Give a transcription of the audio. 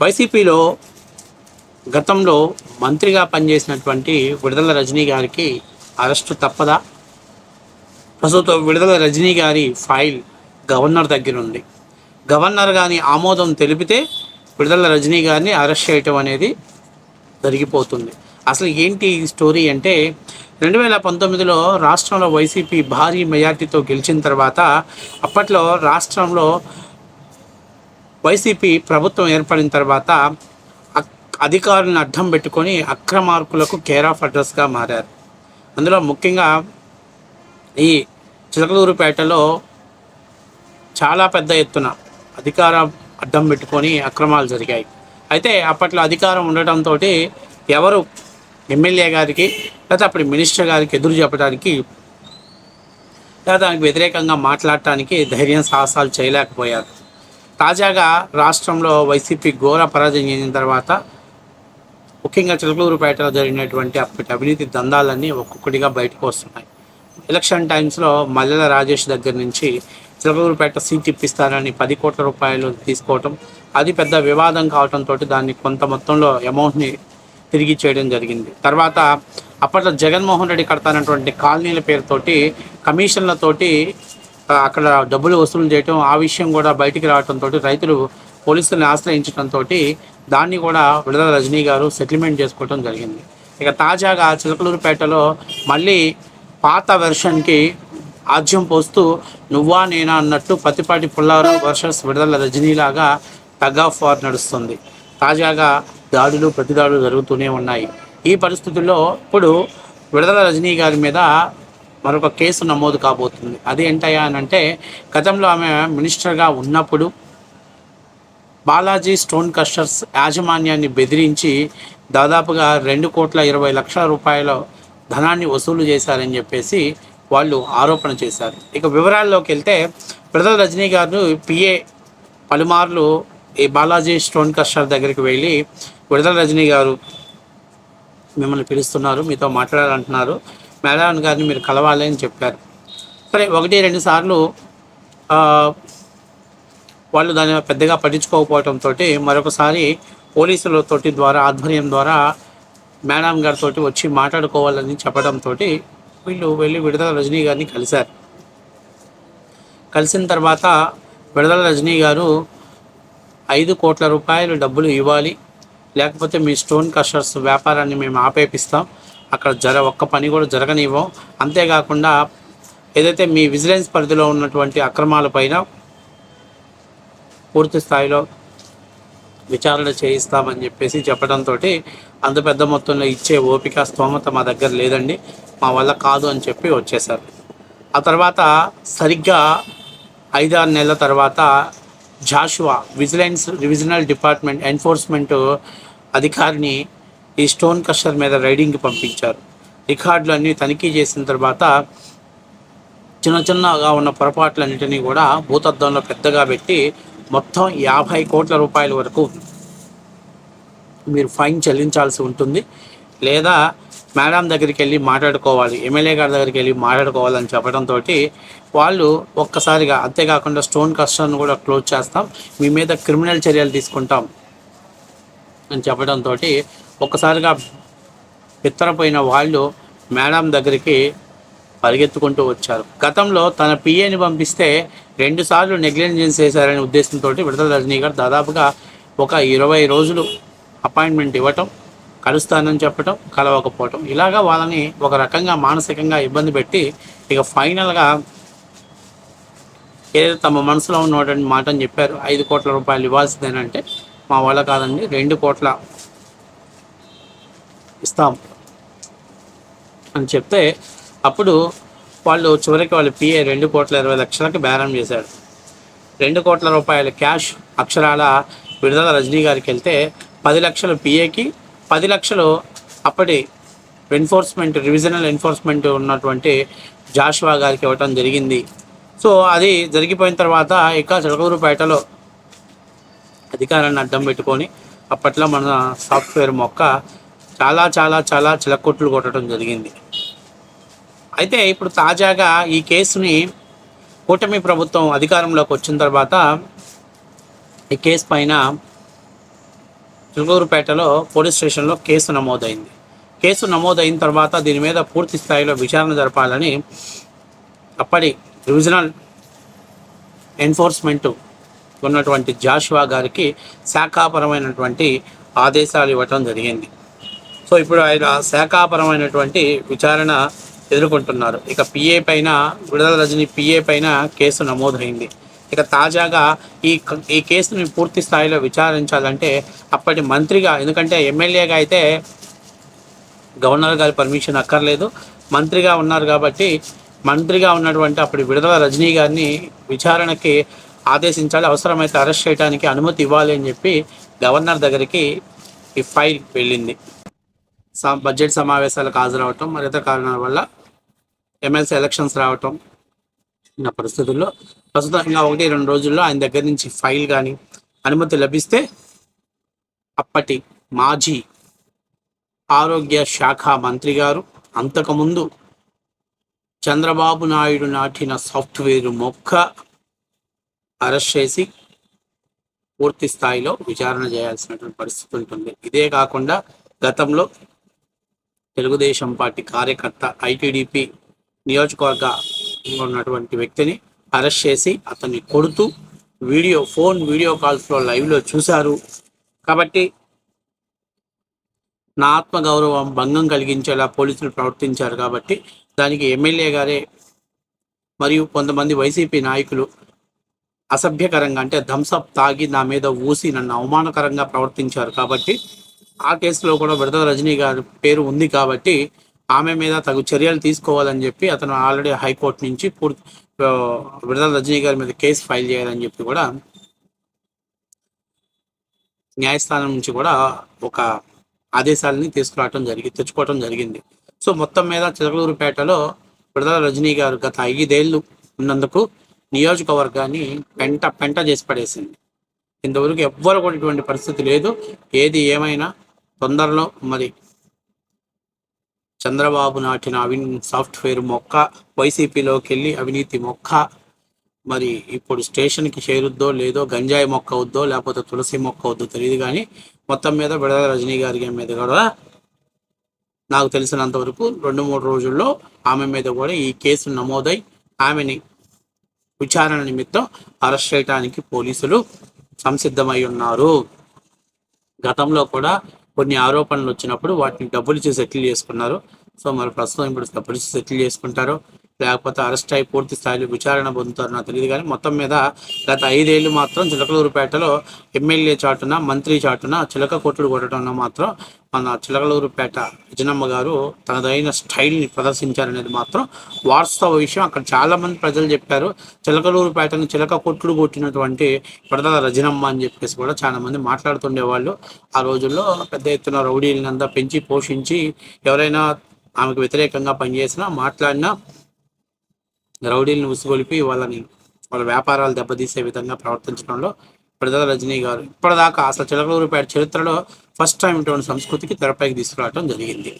వైసీపీలో గతంలో మంత్రిగా పనిచేసినటువంటి విడుదల రజనీ గారికి అరెస్టు తప్పదా? ప్రస్తుతం విడుదల రజనీ గారి ఫైల్ గవర్నర్ దగ్గర ఉంది. గవర్నర్ గాని ఆమోదం తెలిపితే విడుదల రజనీ గారిని అరెస్ట్ చేయటం అనేది జరిగిపోతుంది. అసలు ఏంటి ఈ స్టోరీ అంటే రెండు వేల పంతొమ్మిదిలో రాష్ట్రంలో వైసీపీ భారీ మెజార్టీతో గెలిచిన తర్వాత అప్పట్లో రాష్ట్రంలో వైసీపీ ప్రభుత్వం ఏర్పడిన తర్వాత అక్- అధికారులను అడ్డం పెట్టుకొని అక్రమార్కులకు కేర్ ఆఫ్ అడ్రస్గా మారారు. అందులో ముఖ్యంగా ఈ చిలకలూరుపేటలో చాలా పెద్ద ఎత్తున అధికార అడ్డం పెట్టుకొని అక్రమాలు జరిగాయి. అయితే అప్పట్లో అధికారం ఉండటంతో ఎవరు ఎమ్మెల్యే గారికి లేదా అప్పుడు మినిస్టర్ గారికి ఎదురు చెప్పడానికి లేదా దానికి వ్యతిరేకంగా మాట్లాడటానికి ధైర్యం సాహసాలు చేయలేకపోయారు. తాజాగా రాష్ట్రంలో వైసీపీ ఘోర పరాజయం చెందిన తర్వాత ముఖ్యంగా చిలకలూరుపేటలో జరిగినటువంటి అప్పటి అవినీతి దందాలన్నీ ఒక్కొక్కటిగా బయటకు వస్తున్నాయి. ఎలక్షన్ టైమ్స్లో మల్లెల రాజేష్ దగ్గర నుంచి చిలకలూరుపేట సీట్ ఇప్పిస్తారని పది కోట్ల రూపాయలు తీసుకోవటం అది పెద్ద వివాదం కావడంతో దాన్ని కొంత మొత్తంలో అమౌంట్ని తిరిగి చేయడం జరిగింది. తర్వాత అప్పట్లో జగన్మోహన్ రెడ్డి కడతానటువంటి కాలనీల పేరుతోటి కమిషన్లతోటి అక్కడ డబ్బులు వసూలు చేయటం ఆ విషయం కూడా బయటికి రావడంతో రైతులు పోలీసులను ఆశ్రయించడంతో దాన్ని కూడా విడుదల రజనీ గారు సెటిల్మెంట్ చేసుకోవడం జరిగింది. ఇక తాజాగా చిలకలూరుపేటలో మళ్ళీ పాత వెర్షన్కి ఆజ్యం పోస్తూ నువ్వా నేనా అన్నట్టు పత్తిపాటి పుల్లారావు వర్షస్ విడుదల రజనీలాగా టగ్ ఆఫ్ వార్ నడుస్తుంది. తాజాగా దాడులు ప్రతిదాడులు జరుగుతూనే ఉన్నాయి. ఈ పరిస్థితుల్లో ఇప్పుడు విడుదల రజనీ గారి మీద మరొక కేసు నమోదు కాబోతుంది. అది ఏంటయ్యా అని అంటే గతంలో ఆమె మినిస్టర్గా ఉన్నప్పుడు బాలాజీ స్టోన్ కస్టర్స్ యాజమాన్యాన్ని బెదిరించి దాదాపుగా రెండు కోట్ల ఇరవై లక్షల రూపాయల ధనాన్ని వసూలు చేశారని చెప్పేసి వాళ్ళు ఆరోపణ చేశారు. ఇక వివరాల్లోకి వెళ్తే ప్రజల రజనీ గారు పిఏ పలుమార్లు ఈ బాలాజీ స్టోన్ కస్టర్ దగ్గరికి వెళ్ళి విడుదల రజనీ గారు మిమ్మల్ని పిలుస్తున్నారు మీతో మాట్లాడాలంటున్నారు. మేడం గారిని మీరు కలవాలి అని చెప్పారు. సరే ఒకటి రెండు సార్లు వాళ్ళు దాన్ని పెద్దగా పట్టించుకోకపోవడంతో మరొకసారి పోలీసులతోటి ద్వారా ఆధ్వర్యం ద్వారా మేడం గారితో వచ్చి మాట్లాడుకోవాలని చెప్పడంతో వీళ్ళు వెళ్ళి విడుదల రజనీ గారిని కలిశారు. కలిసిన తర్వాత విడుదల రజనీ గారు ఐదు కోట్ల రూపాయలు డబ్బులు ఇవ్వాలి లేకపోతే మీ స్టోన్ కషర్స్ వ్యాపారాన్ని మేము ఆపేపిస్తాం అక్కడ జర ఒక్క పని కూడా జరగనివ్వం. అంతేకాకుండా ఏదైతే మీ విజిలెన్స్ పరిధిలో ఉన్నటువంటి అక్రమాలపైన పూర్తి స్థాయిలో విచారణ చేయిస్తామని చెప్పేసి చెప్పడంతో అంత పెద్ద మొత్తంలో ఇచ్చే ఓపిక స్తోమత మా దగ్గర లేదండి. మా వల్ల కాదు అని చెప్పి వచ్చేసారు. ఆ తర్వాత సరిగ్గా ఐదారు నెలల తర్వాత Joshua vigilance revisional department enforcement అధికారిని ఈ స్టోన్ కస్టర్ మీద రైడింగ్కి పంపించారు. రికార్డులు అన్నీ తనిఖీ చేసిన తర్వాత చిన్న చిన్నగా ఉన్న పొరపాట్లన్నింటినీ కూడా భూతద్దంలో పెద్దగా పెట్టి మొత్తం యాభై కోట్ల రూపాయల వరకు మీరు ఫైన్ చెల్లించాల్సి ఉంటుంది. లేదా మేడం దగ్గరికి వెళ్ళి మాట్లాడుకోవాలి ఎమ్మెల్యే గారి దగ్గరికి వెళ్ళి మాట్లాడుకోవాలని చెప్పడంతో వాళ్ళు ఒక్కసారిగా అంతేకాకుండా స్టోన్ కస్టర్ను కూడా క్లోజ్ చేస్తాం. మీ మీద క్రిమినల్ చర్యలు తీసుకుంటాం. అని చెప్పడంతో ఒక్కసారిగా పిత్తరపోయిన వాళ్ళు మేడం దగ్గరికి పరిగెత్తుకుంటూ వచ్చారు. గతంలో తన పిఏని పంపిస్తే రెండుసార్లు నెగ్లిజెన్స్ చేశారనే ఉద్దేశంతో విడతల రజనీ గారు దాదాపుగా ఒక ఇరవై రోజులు అపాయింట్మెంట్ ఇవ్వటం కలుస్తానని చెప్పటం కలవకపోవటం. ఇలాగా వాళ్ళని ఒక రకంగా మానసికంగా ఇబ్బంది పెట్టి ఇక ఫైనల్గా ఏదైతే తమ మనసులో ఉన్నటువంటి మాటని చెప్పారు. ఐదు కోట్ల రూపాయలు ఇవ్వాల్సిందేనంటే మా వాళ్ళ కాదండి రెండు కోట్ల ఇస్తాం అని చెప్తే అప్పుడు వాళ్ళు చివరికి వాళ్ళ పిఏ రెండు కోట్ల ఇరవై లక్షలకు బేరం చేశాడు రెండు కోట్ల రూపాయల క్యాష్ అక్షరాల విడుదల రజనీ గారికి వెళ్తే పది లక్షలు పిఏకి పది లక్షలు అప్పటి ఎన్ఫోర్స్మెంట్ రివిజనల్ ఎన్ఫోర్స్మెంట్ ఉన్నటువంటి జాషువా గారికి ఇవ్వటం జరిగింది. సో అది జరిగిపోయిన తర్వాత ఇక చిలకూరుపేటలో అధికారాన్ని అడ్డం పెట్టుకొని అప్పట్లో మన సాఫ్ట్వేర్ మొక్క చాలా చాలా చాలా చిలకొట్లు కొట్టడం జరిగింది. అయితే ఇప్పుడు తాజాగా ఈ కేసుని కూటమి ప్రభుత్వం అధికారంలోకి వచ్చిన తర్వాత ఈ కేసు పైన చిలుకూరుపేటలో పోలీస్ స్టేషన్లో కేసు నమోదైంది. కేసు నమోదైన తర్వాత దీని మీద పూర్తి స్థాయిలో విచారణ జరపాలని అప్పటి రివిజనల్ ఎన్ఫోర్స్మెంట్ ఉన్నటువంటి జాషువా గారికి శాఖాపరమైనటువంటి ఆదేశాలు ఇవ్వటం జరిగింది. సో ఇప్పుడు ఆయన శాఖాపరమైనటువంటి విచారణ ఎదుర్కొంటున్నారు. ఇక పిఏ పైన విడుదల రజని పిఏ పైన కేసు నమోదైంది. ఇక తాజాగా ఈ ఈ కేసుని పూర్తి స్థాయిలో విచారించాలంటే అప్పటి మంత్రిగా ఎందుకంటే ఎమ్మెల్యేగా అయితే గవర్నర్ గారి పర్మిషన్ అక్కర్లేదు. మంత్రిగా ఉన్నారు కాబట్టి మంత్రిగా ఉన్నటువంటి అప్పుడు విడుదల రజనీ గారిని విచారణకి ఆదేశించాలి అవసరమైతే అరెస్ట్ చేయడానికి అనుమతి ఇవ్వాలి అని చెప్పి గవర్నర్ దగ్గరికి ఈ ఫైల్ వెళ్ళింది. బడ్జెట్ సమావేశాలకు హాజరవటం మరి ఇతర కారణాల వల్ల ఎమ్మెల్సీ ఎలక్షన్స్ రావటం ఉన్న పరిస్థితుల్లో ప్రస్తుతం ఇంకా ఒకటి రెండు రోజుల్లో ఆయన దగ్గర నుంచి ఫైల్ కానీ అనుమతి లభిస్తే అప్పటి మాజీ ఆరోగ్య శాఖ మంత్రి గారు అంతకుముందు చంద్రబాబు నాయుడు నాటిన సాఫ్ట్వేర్ మొక్క అరెస్ట్ చేసి పూర్తి స్థాయిలో విచారణ చేయాల్సినటువంటి పరిస్థితి ఉంటుంది. ఇదే కాకుండా గతంలో తెలుగుదేశం పార్టీ కార్యకర్త ఐటీడీపీ నియోజకవర్గ ఉన్నటువంటి వ్యక్తిని అరెస్ట్ చేసి అతన్ని కొడుతూ వీడియో ఫోన్ వీడియో కాల్స్లో లైవ్లో చూశారు. కాబట్టి నా ఆత్మగౌరవం భంగం కలిగించేలా పోలీసులు ప్రవర్తించారు కాబట్టి దానికి ఎమ్మెల్యే గారే మరియు కొంతమంది వైసీపీ నాయకులు అసభ్యకరంగా అంటే థమ్సప్ తాగి నా మీద ఊసి నన్ను అవమానకరంగా ప్రవర్తించారు కాబట్టి ఆ కేసులో కూడా విడత రజనీ గారి పేరు ఉంది కాబట్టి ఆమె మీద తగు చర్యలు తీసుకోవాలని చెప్పి అతను ఆల్రెడీ హైకోర్టు నుంచి పూర్తి ఆ, విడుదల రజనీ గారి మీద కేసు ఫైల్ చేయాలని చెప్పి కూడా న్యాయస్థానం నుంచి కూడా ఒక ఆదేశాలని తీసుకురావటం జరిగింది తెచ్చుకోవటం జరిగింది. సో మొత్తం మీద చిలకలూరుపేటలో విడుదల రజనీ గారు గత ఐదేళ్ళు ఉన్నందుకు నియోజకవర్గాన్ని పెంట పెంట చేసి పడేసింది. ఇంతవరకు ఎవ్వరు కూడా ఇటువంటి పరిస్థితి లేదు. ఏది ఏమైనా తొందరలో మరి చంద్రబాబు నాటిన అవిన్ సాఫ్ట్వేర్ మొక్క వైసీపీలోకి వెళ్ళి అవినీతి మొక్క మరి ఇప్పుడు స్టేషన్కి చేరుద్దో లేదో గంజాయి మొక్క అవుద్దో లేకపోతే తులసి మొక్క అవుద్దో తెలియదు కానీ మొత్తం మీద విడుదల రజనీ గారి మీద కూడా నాకు తెలిసినంత వరకు రెండు మూడు రోజుల్లో ఆమె మీద కూడా ఈ కేసు నమోదై ఆమెని విచారణ నిమిత్తం అరెస్ట్ చేయడానికి పోలీసులు సంసిద్ధమై ఉన్నారు. గతంలో కూడా కొన్ని ఆరోపణలు వచ్చినప్పుడు వాటిని డబ్బులు ఇచ్చి సెటిల్ చేసుకున్నారు. సో మరి ప్రస్తుతం ఇప్పుడు డబ్బులు ఇచ్చి సెటిల్ చేసుకుంటారు. లేకపోతే అరెస్ట్ అయి పూర్తి స్థాయిలో విచారణ పొందుతారు నాకు తెలియదు కానీ మొత్తం మీద గత ఐదేళ్ళు మాత్రం చిలకలూరుపేటలో ఎమ్మెల్యే చాటున మంత్రి చాటున చిలక కొట్టుడు కొట్టడంలో మాత్రం మన చిలకలూరుపేట విజనమ్మ గారు తనదైన స్టైల్ని ప్రదర్శించారనేది మాత్రం వాస్తవ విషయం. అక్కడ చాలామంది ప్రజలు చెప్పారు చిలకలూరుపేటను చిలక కొట్టుడు కొట్టినటువంటి విడతల రజనమ్మ అని చెప్పేసి కూడా చాలామంది మాట్లాడుతుండేవాళ్ళు ఆ రోజుల్లో పెద్ద ఎత్తున రౌడీలంతా పెంచి పోషించి ఎవరైనా ఆమెకు వ్యతిరేకంగా పనిచేసినా మాట్లాడినా రౌడీలను ఉసిగొలిపి వాళ్ళని వాళ్ళ వ్యాపారాలు దెబ్బతీసే విధంగా ప్రవర్తించడంలో ప్రజల రజనీ గారు ఇప్పటిదాకా అసలు చిలకలూరుపేట చరిత్రలో ఫస్ట్ టైం ఇటువంటి సంస్కృతికి తెరపైకి తీసుకురావడం జరిగింది.